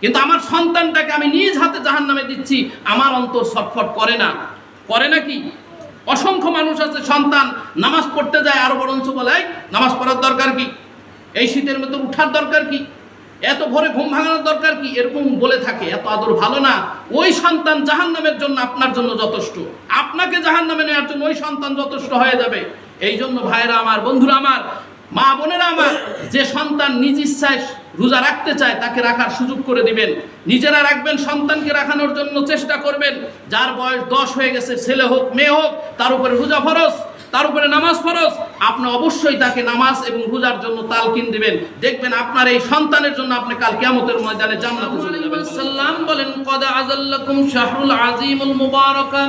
কিন্তু আমার সন্তানটাকে আমি নিজ হাতে জাহান নামে দিচ্ছি, আমার অন্তর ছটফট করে না। করে নাকি? অসংখ্য মানুষ আছে, সন্তান নামাজ পড়তে যায় আরও বরঞ্চ বলে নামাজ পড়ার দরকার কি? এই শীতের মধ্যে উঠার দরকার কি? এত ভোরে ঘুম ভাঙানোর দরকার কি? এরকম বলে থাকে, এত আদর ভালো না। ওই সন্তান জাহান নামের জন্য আপনার জন্য যথেষ্ট। আপনাকে জাহান নামে নেওয়ার জন্য ওই সন্তান যথেষ্ট হয়ে যাবে। এই জন্য ভাইরা আমার, বন্ধুরা আমার, মা বোনেরা আমার, যে সন্তান নিজ ইচ্ছায় রোজা রাখতে চায়, তাকে রাখার সুযোগ করে দিবেন। নিজেরা রাখবেন, সন্তানকে রাখানোর জন্য চেষ্টা করবেন। যার বয়স দশ হয়ে গেছে, ছেলে হোক, মেয়ে হোক, তার উপরে রোজা ফরজ, তার উপরে নামাজ ফরজ। আপনি অবশ্যই তাকে নামাজ এবং রোজার জন্য তালকিন দিবেন। দেখবেন আপনার এই সন্তানের জন্য আপনি কাল কিয়ামতের ময়দানে জান্নাতে সাল্লাম বলেন, কদ আজাল্লাকুম শাহরুল আজিমুল মুবারাকা,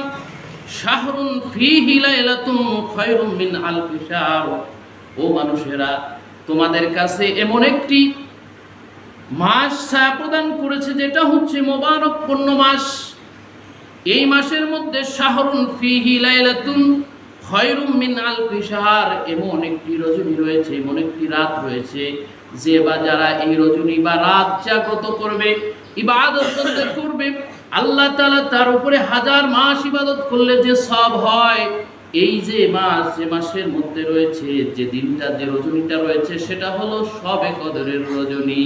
শাহরুন ফীহি লাইলাতুন খায়রুম মিন আলফি শাহর। ও মানুষেরা, তোমাদের কাছে এমন একটি মাস ছায়া প্রদান করেছে যেটা হচ্ছে মোবারক পূর্ণ মাস। এই মাসের মধ্যে শাহরুন ফিহি লাইলাতুন খয়রুম মিন আলফি শাহর, এমন একটি রজনী রয়েছে, এমন একটি রাত রয়েছে যে বা যারা এই রজনী বা রাত জাগ্রত করবে, ইবাদত করবে, আল্লাহ তাআলা তার উপরে হাজার মাস ইবাদত করলে যে সব হয়। এই যে মাস, যে মাসের মধ্যে রয়েছে, যে দিনটা, যে রজনীটা রয়েছে, সেটা হলো সবে কদরের রজনী।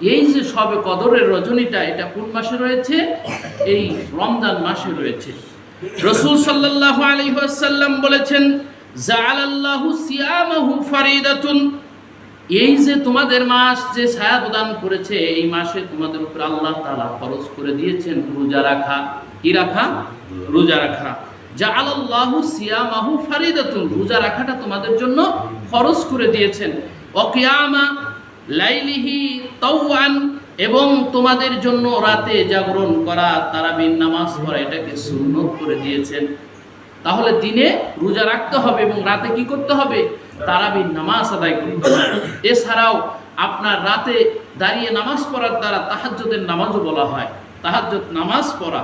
এই যে সবে কদরের রজনীটা, এটা কোন মাসে রয়েছে? এই রমজান মাসে রয়েছে। রসুল সাল্লাল্লাহু আলাইহি ওয়াসাল্লাম বলেছেন এই যে তোমাদের মাস যে ছায়া প্রদান করেছে, এই মাসে তোমাদের উপর আল্লাহ তাআলা খরচ করে দিয়েছেন রোজা রাখা। কি রাখা? রোজা রাখা। জাআলাল্লাহু সিয়ামাহু ফারিদাতুন, রোজা রাখাটা তোমাদের জন্য ফরজ করে দিয়েছেন। ওকিয়ামা লাইলিহি তাওয়ান, এবং তোমাদের জন্য রাতে জাগরণ করা তারাবির নামাজ পড়া, এটাকে সুন্নত করে দিয়েছেন। তাহলে দিনে রোজা রাখতে হবে এবং রাতে কি করতে হবে? তারাবির নামাজ আদায় করতে হবে। এছাড়াও আপনার রাতে দাঁড়িয়ে নামাজ পড়ার দ্বারা তাহাজ্জুদের নামাজও বলা হয়। তাহাজ্জুদ নামাজ পড়া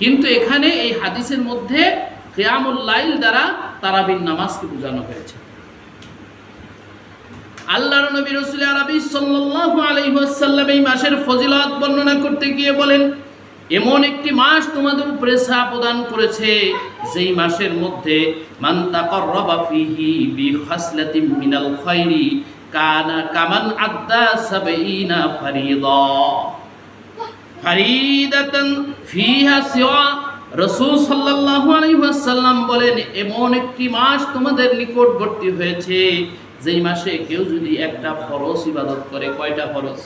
কিন্তু এখানে এই হাদিসের মধ্যে লাইল দ্বারা তারাবির নামাজকে বোঝানো হয়েছে। আল্লাহর নবী রসুল আরবি সাল্লাল্লাহু আলাইহি ওয়াসাল্লাম এই মাসের ফজিলত বর্ণনা করতে গিয়ে বলেন, এমন একটি মাস তোমাদের উপরে ছায়া প্রদান করেছে, যেই মাসের মধ্যে মান মিনাল কামান আদ্দা ফারিদাতান ফিহা সিওয়া। রসুল সাল্লাল্লাহু আলাইহি ওয়াসাল্লাম বলেন, এমন একটি মাস তোমাদের নিকটবর্তী হয়েছে, যেই মাসে কেউ যদি একটা ফরজ ইবাদত করে, কয়টা ফরজ?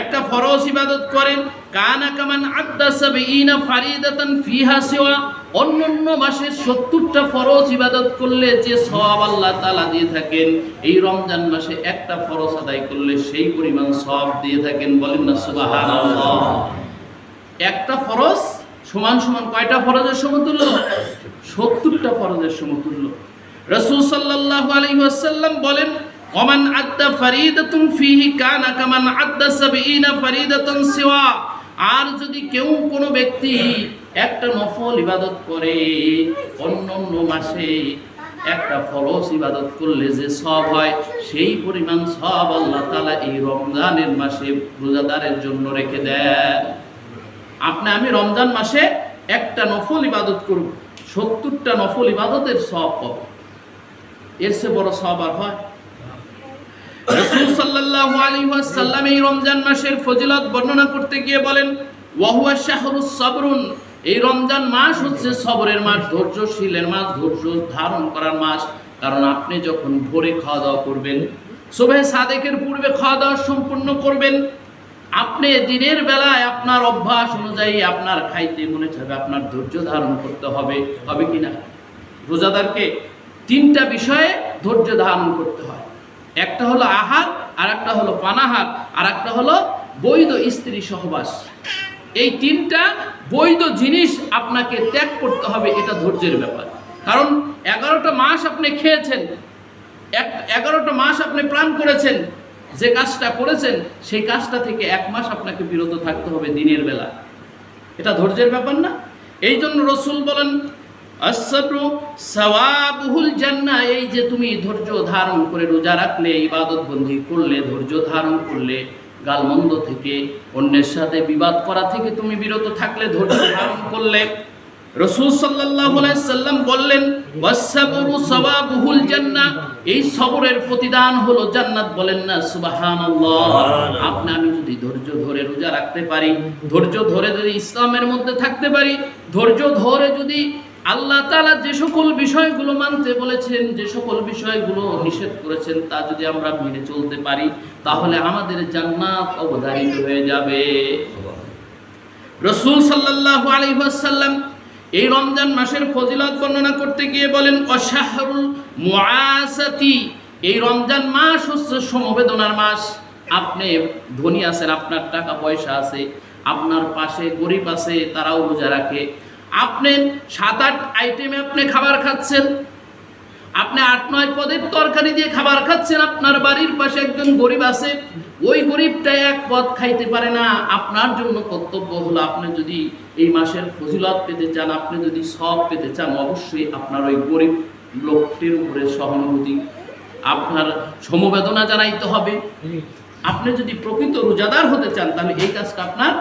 একটা ফরজ ইবাদত করেন, কানা কামান আদ্দা ফারিদাতান ফিহা সিওয়া, অন্যান্য মাসে 70টা ফরজ ইবাদত করলে যে সওয়াব আল্লাহ তাআলা দিয়ে থাকেন, এই রমজান মাসে একটা ফরজ আদায় করলে সেই পরিমাণ সওয়াব দিয়ে থাকেন, বলেন না সুবহানাল্লাহ। একটা ফরজ সমান সমান কয়টা ফরজের সমতুল্য? সত্তরটা ফরজের সমতুল্য। রসুল সাল্লাল্লাহু আলাইহি ওয়াসাল্লাম বলেন ওমান আদ্দা ফারিদাতুন ফিহি কানা কামান আদ্দা সাবঈনা ফারিদাতান সিওয়া। আর যদি কেউ কোনো ব্যক্তি একটা নফল ইবাদত করে অন্য অন্য মাসে একটা ফরজ ইবাদত করলে যে সব হয়, সেই পরিমাণ সব আল্লাহ তালা এই রমজানের মাসে রোজাদারের জন্য রেখে দেন। আপনি, আমি রমজান মাসে একটা নফল ইবাদত করব, সত্তরটা নফল ইবাদতের সব পাবো। এর চেয়ে বড় সব আর হয় রাসূল সাল্লাল্লাহু আলাইহি ওয়াসাল্লাম এই রমজান মাসের ফজিলত বর্ণনা করতে গিয়ে বলেন, ওয়াহুয়া শাহরুস সাবরুন। এই রমজান মাস হচ্ছে সবরের মাস, ধৈর্যশীলের মাস, ধৈর্য ধারণ করার মাস। কারণ আপনি যখন ভোরে খাওয়া দাওয়া করবেন, সুবহে সাদেকের পূর্বে খাওয়া দাওয়া সম্পূর্ণ করবেন, আপনি দিনের বেলায় আপনার অভ্যাস অনুযায়ী আপনার খাইতে মনে চাবে আপনার ধৈর্য ধারণ করতে হবে। হবে কি না রোজাদারকে তিনটা বিষয়ে ধৈর্য ধারণ করতে হয়। একটা হলো আহার আর একটা হলো পানাহার আর একটা হলো বৈধ স্ত্রী সহবাস। এই তিনটা বৈধ জিনিস আপনাকে ত্যাগ করতে হবে, এটা ধৈর্যের ব্যাপার। কারণ এগারোটা মাস আপনি খেয়েছেন, এক, এগারোটা মাস আপনি প্রাণ করেছেন, যে কাজটা করেছেন, সেই কাজটা থেকে এক মাস আপনাকে বিরত থাকতে হবে দিনের বেলা। এটা ধৈর্যের ব্যাপার না। এই জন্য রসুল বলেন আসাবরু সওয়াবুহুল জান্নাহ এই যে তুমি ধৈর্য ধারণ করে রোজা রাখলে ইবাদত বন্দি করলে ধৈর্য ধারণ করলে গালমন্দ থেকে অন্যের সাথে বিবাদ করা থেকে তুমি বিরত থাকলে ধৈর্য ধারণ করলে। রসুল সাল্লাম বললেন এই সবরের প্রতিদান হলো জান্নাত বলেন না সুবহানাল্লাহ। আপনি আমি যদি ধৈর্য ধরে রোজা রাখতে পারি ধৈর্য ধরে যদি ইসলামের মধ্যে থাকতে পারি ধৈর্য ধরে যদি আল্লাহ তালা যে সকল বিষয়গুলো মানতে বলেছেন, যে সকল বিষয়গুলো নিষেধ করেছেন, তা যদি আমরা মেনে চলতে পারি, তাহলে আমাদের জান্নাত অবধারিত হয়ে যাবে। রসুল সাল্লাল্লাহু আলাইহি ওয়াসাল্লাম এই রমজান মাসের ফজিলত বর্ণনা করতে গিয়ে বলেন, অশাহরুল মুআসাতি। এই রমজান মাস হচ্ছে সমবেদনার মাস। আপনি ধনী আছেন, আপনার টাকা পয়সা আছে, আপনার পাশে গরিব আছে, তারাও রোজা রাখে। আপনি সাত, আট আইটেমে আপনি খাবার খাচ্ছেন। আপনি আট, নয় পদের তরকারি দিয়ে খাবার খাচ্ছেন, আপনার বাড়ির পাশে একজন গরিব আছে, ওই গরিবটা এক পদ খাইতে পারে না। আপনার জন্য কর্তব্য হলো আপনি যদি এই মাসের ফজিলত পেতে চান, আপনি যদি সব পেতে চান, অবশ্যই আপনার ওই গরিব লোকটির উপরে সহানুভূতি, আপনার সমবেদনা জানাইতে হবে। আপনি যদি প্রকৃত রোজাদার হতে চান, তাহলে এই কাজটা আপনার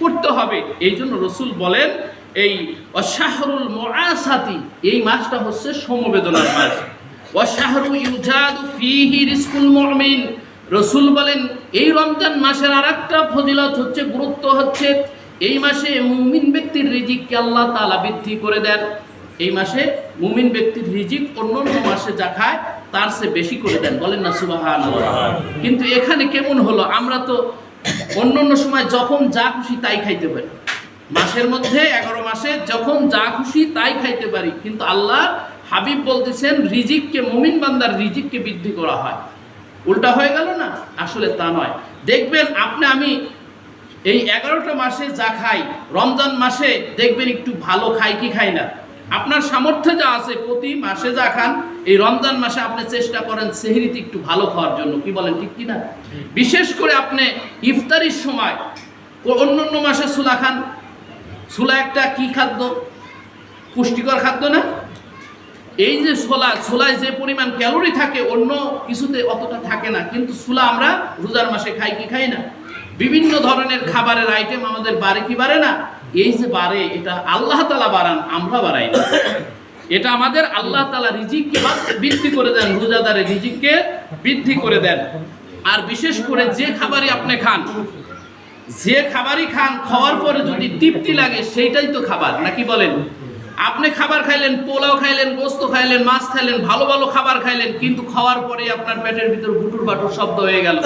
করতে হবে। এই জন্য রসুল বলেন এই অশাহরুল মুআসাতি এই মাসটা হচ্ছে সমবেদনার মাস অশাহরু ইউজাদু ফিহি রিজকুল মুমিন। রসুল বলেন এই রমজান মাসের আরেকটা ফজিলত হচ্ছে গুরুত্ব হচ্ছে এই মাসে মুমিন ব্যক্তির রিজিককে আল্লাহ তাআলা বৃদ্ধি করে দেন। এই মাসে মুমিন ব্যক্তির রিজিক অন্য অন্য মাসে যা খায় তার সে বেশি করে দেন। বলেন না সুবাহান কিন্তু এখানে কেমন হলো আমরা তো অন্য অন্য সময় যখন যা খুশি তাই খাইতে পারি। মাসের মধ্যে এগারো মাসে যখন যা খুশি তাই খাইতে পারি। কিন্তু আল্লাহ হাবিব বলতেছেন রিজিককে মুমিন বান্দার রিজিককে বৃদ্ধি করা হয়। উল্টা হয়ে গেল না? আসলে তা নয়। দেখবেন আপনি আমি এই এগারোটা মাসে যা খাই রমজান মাসে দেখবেন একটু ভালো খাই কি খাই না? আপনার সামর্থ্য যা আছে প্রতি মাসে যা খান এই রমজান মাসে আপনি চেষ্টা করেন সেহরিতে একটু ভালো খাওয়ার জন্য। কি বলেন ঠিক কি না বিশেষ করে আপনি ইফতারির সময় অন্য অন্য মাসে সুলা খান সুলা একটা কি খাদ্য? পুষ্টিকর খাদ্য না? এই যে ছোলা, ছোলায় যে পরিমাণ ক্যালোরি থাকে, অন্য কিছুতে অতটা থাকে না। কিন্তু ছোলা আমরা রোজার মাসে খাই কি খাই না? বিভিন্ন ধরনের খাবারের আইটেম আমাদের বাড়ে কি বাড়ে না? এই যে বাড়ে, এটা আল্লাহ তালা বাড়ান, আমরা বাড়াই না। এটা আমাদের আল্লাহ তালা রিজিককে বৃদ্ধি করে দেন, রোজাদারের রিজিককে বৃদ্ধি করে দেন। আর বিশেষ করে যে খাবারই আপনি খান যে খাবারই খান, খাওয়ার পরে যদি তৃপ্তি লাগে, সেইটাই তো খাবার। নাকি বলেন? আপনি খাবার খাইলেন, পোলাও খাইলেন, গোস্ত খাইলেন, মাছ খাইলেন, ভালো ভালো খাবার খাইলেন, কিন্তু খাওয়ার পরে আপনার পেটের ভিতর গুটুর বাটুর শব্দ হয়ে গেল।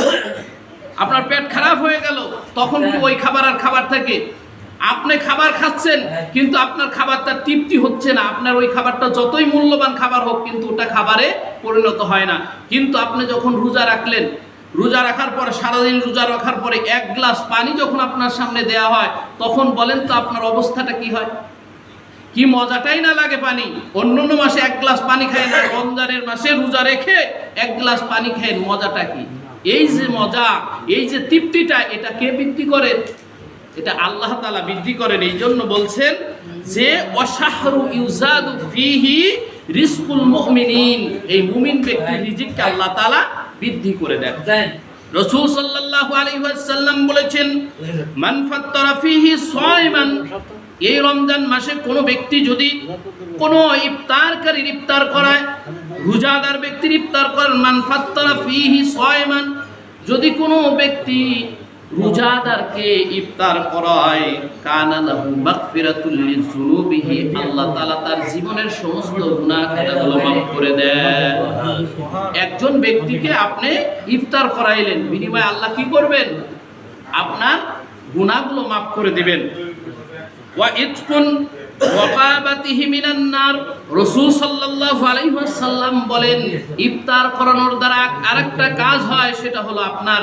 আপনার পেট খারাপ হয়ে গেল, তখন কি ওই খাবার আর খাবার থাকে? আপনি খাবার খাচ্ছেন, কিন্তু আপনার খাবারটা তৃপ্তি হচ্ছে না। আপনার ওই খাবারটা যতই মূল্যবান খাবার হোক, কিন্তু ওটা খাবারে পরিণত হয় না। কিন্তু আপনি যখন রোজা রাখলেন রোজা রাখার পরে, সারাদিন রোজা রাখার পরে এক গ্লাস পানি যখন আপনার সামনে দেয়া হয়, তখন বলেন তো আপনার অবস্থাটা কি হয়? কি মজাটাই না লাগে পানি? অন্য অন্য মাসে এক গ্লাস পানি খায় না, রমজানের মাসে রোজা রেখে এক গ্লাস পানি খায় মজাটা কি? এই যে মজা, এই যে তৃপ্তিটা, এটা কে বৃদ্ধি করে? এটা আল্লাহ তালা বৃদ্ধি করেন এই জন্য বলছেন যে অসাহরু ইউজাদু ফিহি রিস্কুল মুমিনিন। এই মুমিন ব্যক্তির রিজিককে আল্লাহ তালা বৃদ্ধি করে দেন। রসুল সাল্লাহ সাল্লাম বলেছেন, মান সয়মান, এই রমজান মাসে কোনো ব্যক্তি যদি কোনো ইফতারকারীর ইফতার করায়, রোজাদার ব্যক্তির ইফতার করেন, মান সয়মান, যদি কোনো ব্যক্তি রোজাদারকে ইফতার করায় কানা লাহু মাগফিরাতুল লিযুনুবিহি আল্লাহ তাআলা তার জীবনের সমস্ত গুনাহ খাতাগুলো মাফ করে দেন। একজন ব্যক্তিকে আপনি ইফতার করাইলেন বিনিময়ে আল্লাহ কি করবেন? আপনার গুনাহগুলো মাফ করে দিবেন। ওয়া ইতকুন আপনার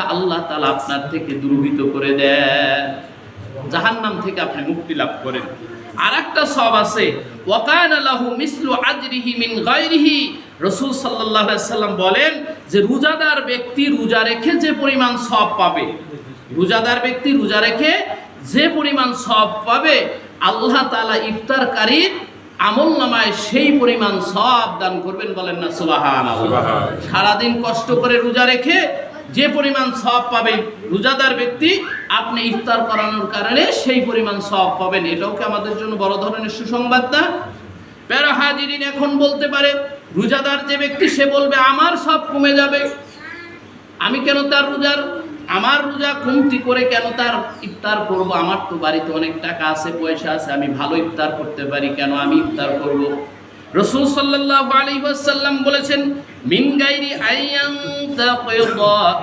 আল্লাহ থেকে করে দেন। জাহান্নাম থেকে আপনি মুক্তি লাভ করেন। আর একটা সব আছে, ওয়াকানা লাহু মিসলু আজরিহি মিন রাসূল সাল্লাল্লাহু সাল্লাম বলেন যে, রোজাদার ব্যক্তি রোজা রেখে যে পরিমাণ সব পাবে রোজাদার ব্যক্তি রোজা রেখে যে পরিমাণ সব পাবে আল্লাহ তাআলা ইফতারকারীর আমল নামায় সেই পরিমাণ সব দান করবেন বলেন না? সুবাহান সারাদিন কষ্ট করে রোজা রেখে যে পরিমাণ সব পাবেন রোজাদার ব্যক্তি আপনি ইফতার করানোর কারণে সেই পরিমাণ সব পাবেন। এটাও কি আমাদের জন্য বড় ধরনের সুসংবাদ না? প্যারা হাজিরিন এখন বলতে পারে রোজাদার যে ব্যক্তি সে বলবে আমার সব কমে যাবে। আমি কেন তার রোজার আমার রোজা কমতি করে কেন তার ইফতার করব? আমার তো বাড়িতে অনেক টাকা আছে, পয়সা আছে, আমি ভালো ইফতার করতে পারি, কেন আমি ইফতার করব? রসুল আলাইহি ওয়াসাল্লাম বলেছেন, মিন গাইরি আইয়ান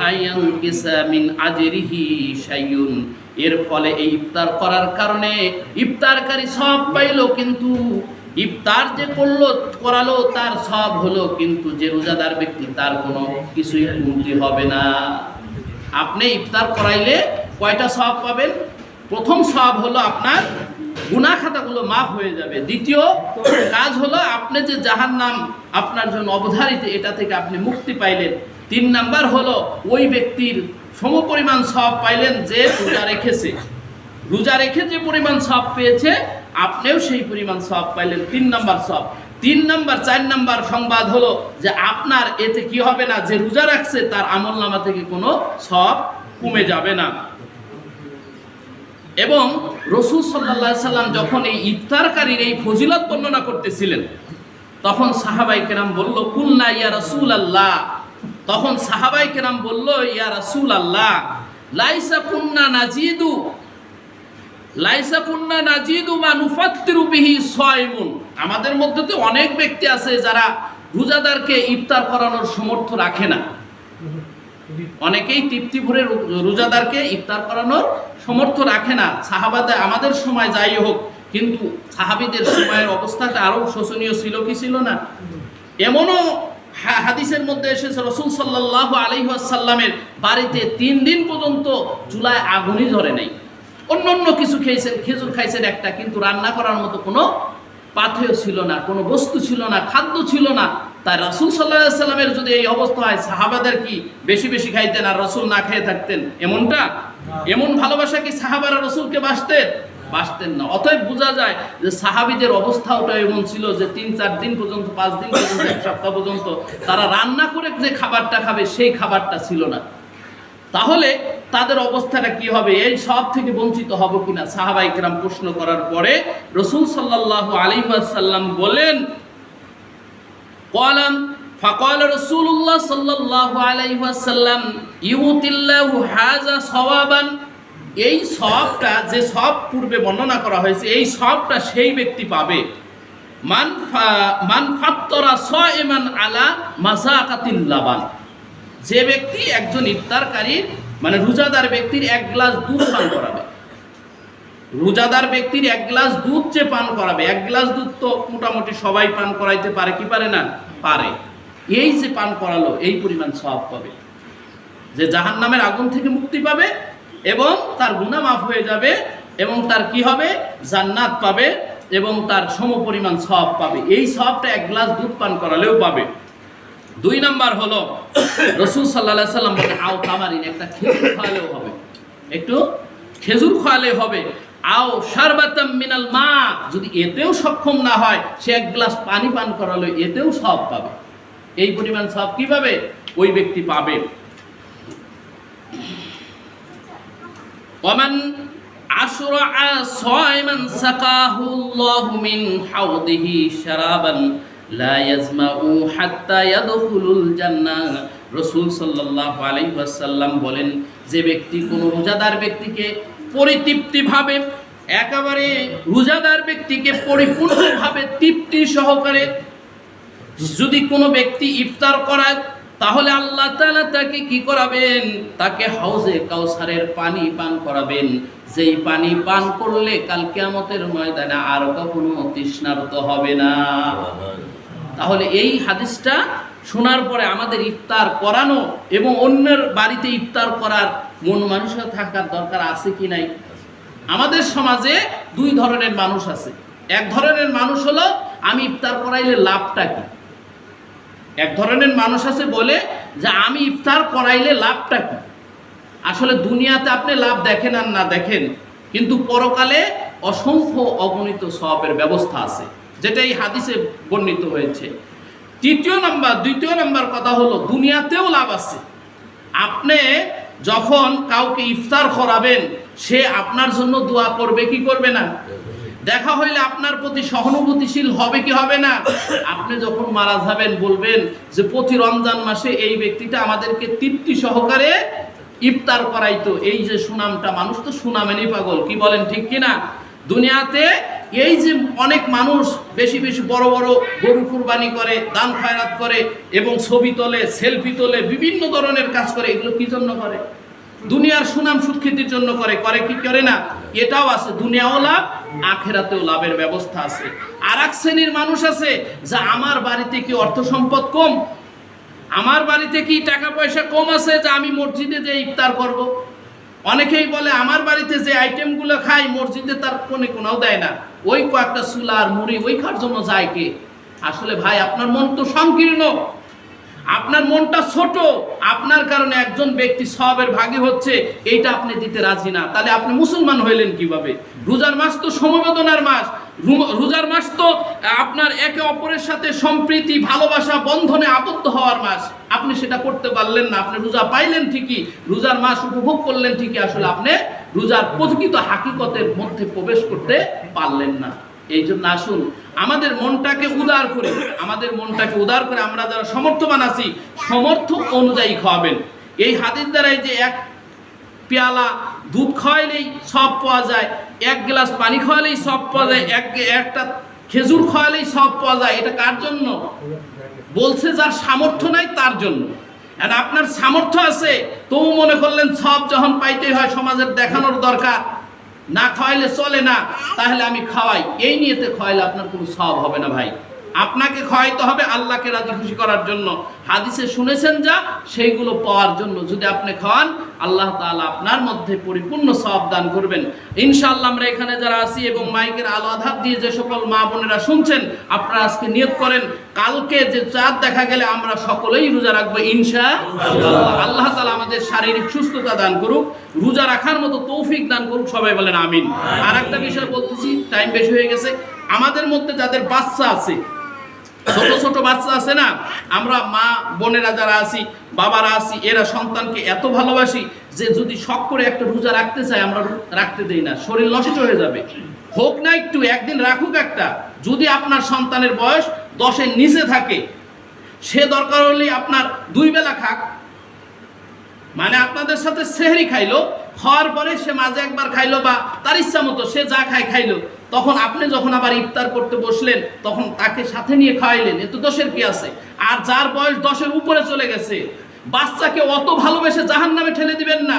আইয়ান কিসা মিন এর ফলে এই ইফতার করার কারণে ইফতারকারী সব পাইলো, কিন্তু ইফতার যে করল, করালো, তার সব হলো কিন্তু যে রোজাদার ব্যক্তি, তার কোনো কিছুই কমতি হবে না। আপনি ইফতার করাইলে কয়টা সব পাবেন? প্রথম সব হলো আপনার গুনা খাতাগুলো মাফ হয়ে যাবে। দ্বিতীয় কাজ হলো আপনি যে জাহান নাম আপনার জন্য অবধারিত, এটা থেকে আপনি মুক্তি পাইলেন। তিন নাম্বার হলো ওই ব্যক্তির সমপরিমাণ সব পাইলেন যে রোজা রেখেছে। রোজা রেখে যে পরিমাণ সব পেয়েছে, আপনিও সেই পরিমাণ সব পাইলেন। তিন নাম্বার সব তিন নাম্বার, চার নাম্বার সংবাদ হলো যে আপনার এতে কি হবে না, যে রোজা রাখছে, তার আমল নামা থেকে কোনো সব কমে যাবে না। এবং রসুল সাল্লাহ সাল্লাম যখন এই ইফতারকারীর এই ফজিলত বর্ণনা করতেছিলেন, তখন সাহাবাই কেরাম বলল কুল্লা ইয়া রসুল আল্লাহ তখন সাহাবাই কেরাম বলল, ইয়া রসুল আল্লাহ লাইসা কুন্না নাজিদু সাইমুন আমাদের মধ্যে তো অনেক ব্যক্তি আছে যারা রোজাদারকে ইফতার করানোর সমর্থ রাখে না। অনেকেই তৃপ্তি ভরে রোজাদারকে ইফতার করানোর সমর্থ রাখে না। সাহাবাদে আমাদের সময় যাই হোক, কিন্তু সাহাবিদের সময়ের অবস্থাটা আরও শোচনীয় ছিল কি ছিল না? এমনও হাদিসের মধ্যে এসেছে, রসুল সাল্লাহ আলহিহাসাল্লামের বাড়িতে তিন দিন পর্যন্ত চুলায় আগুনই ধরে নাই। অন্য অন্য কিছু খেয়েছেন, খেজুর খাইছেন একটা, কিন্তু রান্না করার মতো কোনো পাথেয় ছিল না, কোনো বস্তু ছিল না, খাদ্য ছিল না। তাই রাসুল সাল্লাহ সাল্লামের যদি এই অবস্থা হয়, সাহাবাদের কি বেশি বেশি খাইতেন আর রসুল না খেয়ে থাকতেন? এমনটা? এমন ভালোবাসা কি সাহাবারা রসুলকে বাসতেন? বাসতেন না। অতএব বোঝা যায় যে সাহাবিদের অবস্থাটা এমন ছিল যে তিন, চার দিন পর্যন্ত, পাঁচ দিন পর্যন্ত, এক সপ্তাহ পর্যন্ত তারা রান্না করে যে খাবারটা খাবে, সেই খাবারটা ছিল না। তাহলে তাদের অবস্থাটা কি হবে এই সব থেকে বঞ্চিত হব কিনা সাহাবাই কেরাম প্রশ্ন করার পরে রসুল সাল্লাহ আলী সাল্লাম বলেন কলাম فقال رسول الله صلى الله عليه وسلم يؤتي الله هذا ثوابا এই সবটা যে সব পূর্বে বর্ণনা করা হয়েছে এই সবটা সেই ব্যক্তি পাবে মান ফা- মান ফাত্তরা সাইমান আলা মাসাকাতিল লাবান যে ব্যক্তি একজন ইফতারকারীর মানে রোজাদার ব্যক্তির এক গ্লাস দুধ পান করাবে। রোজাদার ব্যক্তির এক গ্লাস দুধ যে পান করাবে, এক গ্লাস দুধ তো মোটামুটি সবাই পান করাইতে পারে, কি পারে না? পারে। এই যে পান করালো, এই পরিমাণ সব পাবে। যে জাহান নামের আগুন থেকে মুক্তি পাবে এবং তার গুণা মাফ হয়ে যাবে এবং তার কি হবে? জান্নাত পাবে এবং তার সম পরিমাণ সব পাবে। এই সবটা এক গ্লাস দুধ পান করালেও পাবে। দুই নাম্বার হলো, রসুল সাল্লা সাল্লাম বলে, আও তামারিন, একটা খেজুর খাওয়ালেও হবে। একটু খেজুর খাওয়ালে হবে। আও সারবাতাম মিনাল মা, যদি এতেও সক্ষম না হয়, সে এক গ্লাস পানি পান করালো এতেও সব পাবে। এই পরিমাণ সব কি পাবে? ওই ব্যক্তি পাবে। ওমান সয়মান সাকাহুল্লাহু মিন হাউদিহি শারাবান রসুল বলেন, যে ব্যক্তি কোনো রোজাদার ব্যক্তিকে পরিতৃপ্তিভাবে, একেবারে রোজাদার ব্যক্তিকে পরিপূর্ণভাবে তৃপ্তি সহকারে যদি কোনো ব্যক্তি ইফতার করায়, তাহলে আল্লাহ তালা তাকে কি করাবেন? তাকে হাউজে কাউসারের পানি পান করাবেন। যেই পানি পান করলে কাল কেয়ামতের ময়দানে আর কখনো তৃষ্ণার্ত হবে না। তাহলে এই হাদিসটা শোনার পরে আমাদের ইফতার করানো এবং অন্যের বাড়িতে ইফতার করার মন মানসিকতা থাকার দরকার আছে কি নাই? আমাদের সমাজে দুই ধরনের মানুষ আছে। এক ধরনের মানুষ হলো, আমি ইফতার করাইলে লাভটা কি? এক ধরনের মানুষ আছে বলে যে, আমি ইফতার করাইলে লাভটা কি? আসলে দুনিয়াতে আপনি লাভ দেখেন আর না দেখেন, কিন্তু পরকালে অসংখ্য অগণিত সবের ব্যবস্থা আছে। যেটা এই হাদিসে বর্ণিত হয়েছে। তৃতীয় নাম্বার, দ্বিতীয় নাম্বার কথা হলো, দুনিয়াতেও লাভ আছে। আপনি যখন কাউকে ইফতার করাবেন, সে আপনার জন্য দোয়া করবে, কি করবে না? দেখা হইলে আপনার প্রতি সহানুভূতিশীল হবে কি হবে না? আপনি যখন মারা যাবেন, বলবেন যে প্রতি রমজান মাসে এই ব্যক্তিটা আমাদেরকে তৃপ্তি সহকারে ইফতার করাইতো। এই যে সুনামটা, মানুষ তো সুনামেনই পাগল, কি বলেন, ঠিক কি না দুনিয়াতে এই যে অনেক মানুষ বেশি বেশি বড় বড় গরু কুরবানি করে, দান খয়রাত করে এবং ছবি তোলে, সেলফি তোলে, বিভিন্ন ধরনের কাজ করে, এগুলো কি জন্য করে? দুনিয়ার সুনাম সুখ্যাতির জন্য করে করে কি করে না? এটাও আছে, দুনিয়াও লাভ, আখেরাতেও লাভের ব্যবস্থা আছে। আর এক শ্রেণির মানুষ আছে যা আমার বাড়িতে কি অর্থ সম্পদ কম? আমার বাড়িতে কি টাকা পয়সা কম আছে যে আমি মসজিদে যে ইফতার করব। অনেকেই বলে, আমার বাড়িতে যে আইটেমগুলো খাই, মসজিদে তার কোনে কোনাও দেয় না। ওই কয়েকটা চুলা আর মুড়ি ওই খাওয়ার জন্য যায় কে? আসলে ভাই, আপনার মন তো সংকীর্ণ। আপনার মনটা ছোট, আপনার কারণে একজন ব্যক্তি সবের ভাগে হচ্ছে, এইটা আপনি দিতে রাজি না। তাহলে আপনি মুসলমান হইলেন কীভাবে? রোজার মাস তো সমবেদনার মাস। রোজার মাস তো আপনার একে অপরের সাথে সম্প্রীতি, ভালোবাসা, বন্ধনে আবদ্ধ হওয়ার মাস। আপনি সেটা করতে পারলেন না, আপনি রোজা পাইলেন ঠিকই, রোজার মাস উপভোগ করলেন ঠিকই, আসলে আপনি রোজার প্রকৃত হাকিকতের মধ্যে প্রবেশ করতে পারলেন না। এই জন্য আসুন, আমাদের মনটাকে উদার করে, আমাদের মনটাকে উদার করে আমরা যারা সমর্থবান আছি সমর্থ অনুযায়ী খাওয়াবেন। এই হাদিস দ্বারাই যে এক পেয়ালা দুধ খাওয়াইলেই সব পাওয়া যায়, এক গ্লাস পানি খাওয়ালেই সব পাওয়া যায়, এক একটা খেজুর খাওয়ালেই সব পাওয়া যায়, এটা কার জন্য? বলছে যার সামর্থ্য নাই তার জন্য। আর আপনার সামর্থ্য আছে, তবু মনে করলেন সব যখন পাইতে হয়, সমাজের দেখানোর দরকার। না খাওয়াইলে চলে না, তাহলে আমি খাওয়াই। এই নিয়েতে খাওয়াইলে আপনার কোনো সব হবে না ভাই। আপনাকে খাওয়াইতে হবে আল্লাহকে রাজি খুশি করার জন্য। হাদিসে শুনেছেন যা, সেইগুলো পাওয়ার জন্য যদি আপনি খাওয়ান, আল্লাহ তাআলা আপনার মধ্যে পরিপূর্ণ সব দান করবেন। ইনশাআল্লাহ আমরা এখানে যারা আছি এবং মাইকের আলো আধার দিয়ে যে সকল মা বোনেরা শুনছেন, আপনারা আজকে নিয়ত করেন, কালকে যে চাঁদ দেখা গেলে আমরা সকলেই রোজা রাখব ইনশা আল্লাহ তাআলা আমাদের শারীরিক সুস্থতা দান করুক, রোজা রাখার মতো তৌফিক দান করুক, সবাই বলেন আমিন। আর একটা বিষয় বলতেছি টাইম বেশি হয়ে গেছে। আমাদের মধ্যে যাদের বাচ্চা আছে ছোট ছোট বাচ্চা আছে না, আমরা মা বোনেরা যারা আছি, বাবারা আছি, এরা সন্তানকে এত ভালোবাসি যে যদি শখ করে একটা রোজা রাখতে চাই আমরা রাখতে দেই না। শরীর নষ্ট হয়ে যাবে। হোক না একটু, একদিন রাখুক একটা। যদি আপনার সন্তানের বয়স দশের নিচে থাকে, সে দরকার হলে আপনার দুই বেলা খাক। মানে আপনাদের সাথে সেহরি খাইলো, খাওয়ার পরে সে মাঝে একবার খাইলো বা তার ইচ্ছা মতো সে যা খায় খাইলো। তখন আপনি যখন আবার ইফতার করতে বসলেন, তখন তাকে সাথে নিয়ে খাওয়াইলেন। এ তো দশের কি আছে? আর যার বয়স দশের উপরে চলে গেছে, বাচ্চাকে অত ভালোবেসে জাহান নামে ঠেলে দিবেন না।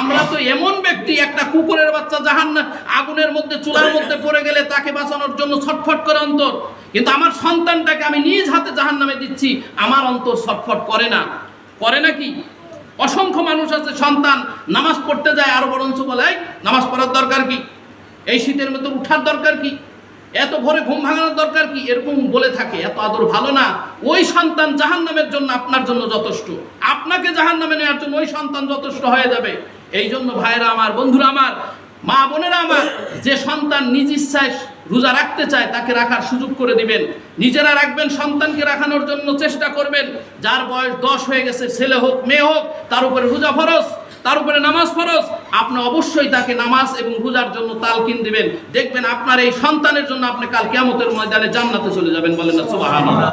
আমরা তো এমন ব্যক্তি, একটা কুকুরের বাচ্চা জাহান না আগুনের মধ্যে, চুলার মধ্যে পড়ে গেলে তাকে বাঁচানোর জন্য ছটফট করে অন্তর। কিন্তু আমার সন্তানটাকে আমি নিজ হাতে জাহান নামে দিচ্ছি, আমার অন্তর ছটফট করে না। করে নাকি অসংখ্য মানুষ আছে সন্তান, নামাজ পড়তে যায়, আরও বরঞ্চ বলে নামাজ পড়ার দরকার কি? এই শীতের মধ্যে উঠার দরকার কি? এত ভোরে ঘুম ভাঙানোর দরকার কি? এরকম বলে থাকে, এত আদর ভালো না। ওই সন্তান জাহান নামের জন্য আপনার জন্য যথেষ্ট। আপনাকে জাহান নামে নেওয়ার জন্য ওই সন্তান যথেষ্ট হয়ে যাবে। এই জন্য ভাইরা আমার, বন্ধুরা আমার, মা বোনেরা আমার, যে সন্তান নিজ ইচ্ছায় রোজা রাখতে চায়, তাকে রাখার সুযোগ করে দিবেন। নিজেরা রাখবেন, সন্তানকে রাখানোর জন্য চেষ্টা করবেন। যার বয়স দশ হয়ে গেছে, ছেলে হোক, মেয়ে হোক, তার উপরে রোজা ফরজ। তার উপরে নামাজ ফরজ। আপনি অবশ্যই তাকে নামাজ এবং রোজার জন্য তালকিন দিবেন। দেখবেন আপনার এই সন্তানের জন্য আপনি কাল কিয়ামতের ময়দানে জান্নাতে চলে যাবেন বলেন না, সুবহানাল্লাহ।